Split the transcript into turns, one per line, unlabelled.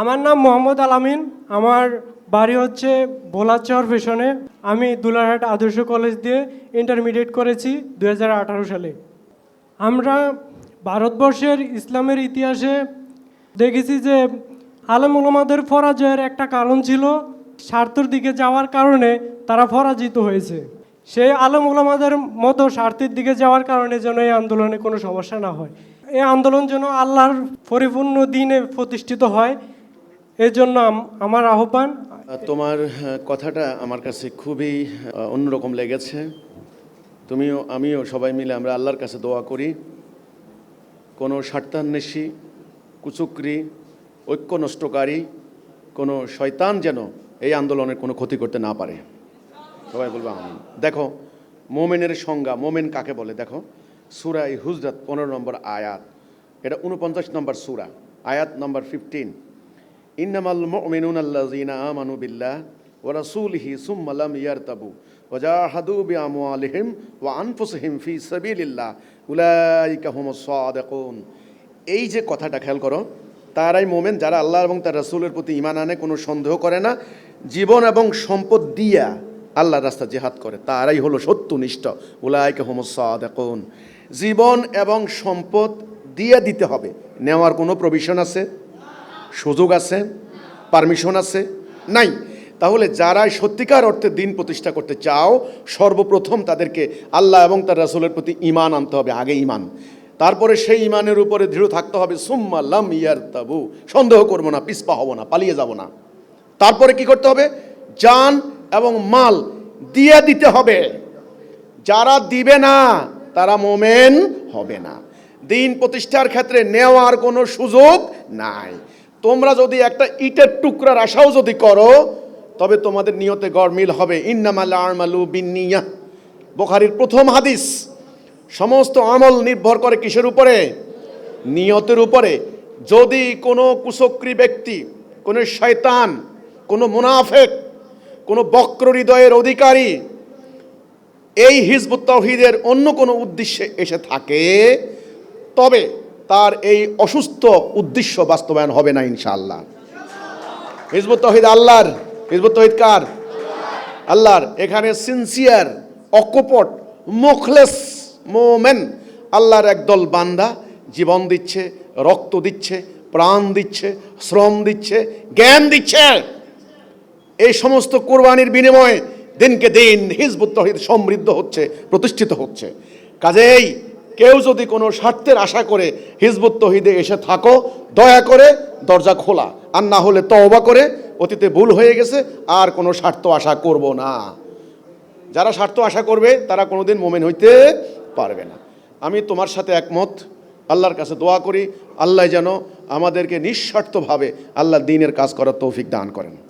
আমার নাম মোহাম্মদ আলামিন আমার বাড়ি হচ্ছে ভোলাচর পেছনে। আমি দুলারহাট আদর্শ কলেজ দিয়ে ইন্টারমিডিয়েট করেছি দু হাজার আঠারো সালে। আমরা ভারতবর্ষের ইসলামের ইতিহাসে দেখেছি যে আলম ওলামাদের পরাজয়ের একটা কারণ ছিল স্বার্থর দিকে যাওয়ার কারণে তারা পরাজিত হয়েছে। সেই আলম ওলামাদের মতো স্বার্থের দিকে যাওয়ার কারণে যেন এই আন্দোলনে কোনো সমস্যা না হয়। এই আন্দোলন যেন আল্লাহর পরিপূর্ণ দিনে প্রতিষ্ঠিত হয় এর জন্য আমার আহ্বান
তোমার কথাটা আমার কাছে খুবই অন্যরকম লেগেছে। তুমিও, আমিও সবাই মিলে আমরা আল্লাহর কাছে দোয়া করি। কোনো স্বার্থান্বেষী, কুচুকরি ঐক্য নষ্টকারী কোনো শয়তান যেন এই আন্দোলনের কোনো ক্ষতি করতে না পারে। সবাই বলব আমিন। দেখো, মোমেনের সংজ্ঞা, মোমেন কাকে বলে? দেখো সুরা হুজরত পনেরো নম্বর আয়াত। এটা উনপঞ্চাশ নম্বর সুরা, আয়াত নম্বর ফিফটিন ইন্নামাল মুমিনুন আল্লাযীনা আমানু বিল্লাহ ওয়া রাসূলিহি সুম্মা লাম ইয়ারতাবু ওয়া জাহাদু বিআমওয়ালিহিম ওয়া আনফুসিহিম ফি সাবিলিল্লাহ। উলাইকা হুমুস সাদিকুন। এই যে কথাটা খেয়াল করো, তারাই মোমেন যারা আল্লাহ এবং তার রাসূলের প্রতি ঈমান আনে, কোনো সন্দেহ করে না। জীবন এবং সম্পদ দিয়া আল্লাহর রাস্তা জেহাদ করে। তারাই হলো সত্যনিষ্ঠ। উলাইকা হুমুস সাদিকুন। জীবন এবং সম্পদ দিয়ে দিতে হবে। নেওয়ার কোনো প্রভিশন আছে? সুযোগ আছে? পারমিশন আছে? নাই। তাহলে যারা সত্যিকার অর্থে দিন প্রতিষ্ঠা করতে চাও, সর্বপ্রথম তাদেরকে আল্লাহ এবং তার রাসুলের প্রতি ঈমান আনতে হবে, আগে ইমান তারপরে সেই ঈমানের উপরে দৃঢ় থাকতে হবে, সুম্মা লাম ইয়ার তাবু সন্দেহ করব না পিসপা হব না, পালিয়ে যাব না। তারপরে কি করতে হবে? জান এবং মাল দিয়ে দিতে হবে। যারা দিবে না, তারা মোমেন হবে না। দিন প্রতিষ্ঠার ক্ষেত্রে নেওয়ার কোনো সুযোগ নাই। তোমরা যদি একটা ইটের টুকরার আশাও যদি করো, তবে তোমাদের নিয়তে গড়মিল হবে। ইন্নামাল বিন্নিয়া। বোখারির প্রথম হাদিস, সমস্ত আমল নির্ভর করে কিসের উপরে? নিয়তের উপরে। যদি কোনো কুচক্রী ব্যক্তি, কোনো শয়তান, কোনো মুনাফেক, কোনো বক্র হৃদয়ের অধিকারী এই হিজবুত তৌহিদের অন্য কোনো উদ্দেশ্যে এসে থাকে, তবে তার এই অসুস্থ উদ্দেশ্য বাস্তবায়ন হবে না ইনশাআল্লাহ। হিজবুত তহিদ আল্লাহর, হিজবুত তহিদ কার? আল্লাহর। এখানে সিনসিয়ার অকপট মুখলেস মোমেন আল্লাহর একদল বান্দা জীবন দিচ্ছে, রক্ত দিচ্ছে, প্রাণ দিচ্ছে, শ্রম দিচ্ছে, জ্ঞান দিচ্ছে। এই সমস্ত কোরবানির বিনিময়ে দিনকে দিন হিজবুত তহিদ সমৃদ্ধ হচ্ছে, প্রতিষ্ঠিত হচ্ছে। কাজেই কেউ যদি কোনো স্বার্থের আশা করে হিজবুত তহিদে এসে থাকো, দয়া করে দরজা খোলা। আর না হলে তওবা করে, অতীতে ভুল হয়ে গেছে, আর কোনো স্বার্থ আশা করব না। যারা স্বার্থ আশা করবে, তারা কোনোদিন মোমেন হইতে পারবে না। আমি তোমার সাথে একমত। আল্লাহর কাছে দোয়া করি। আল্লাহ যেন আমাদেরকে নিঃস্বার্থভাবে আল্লাহ দিনের কাজ করার তৌফিক দান করেন।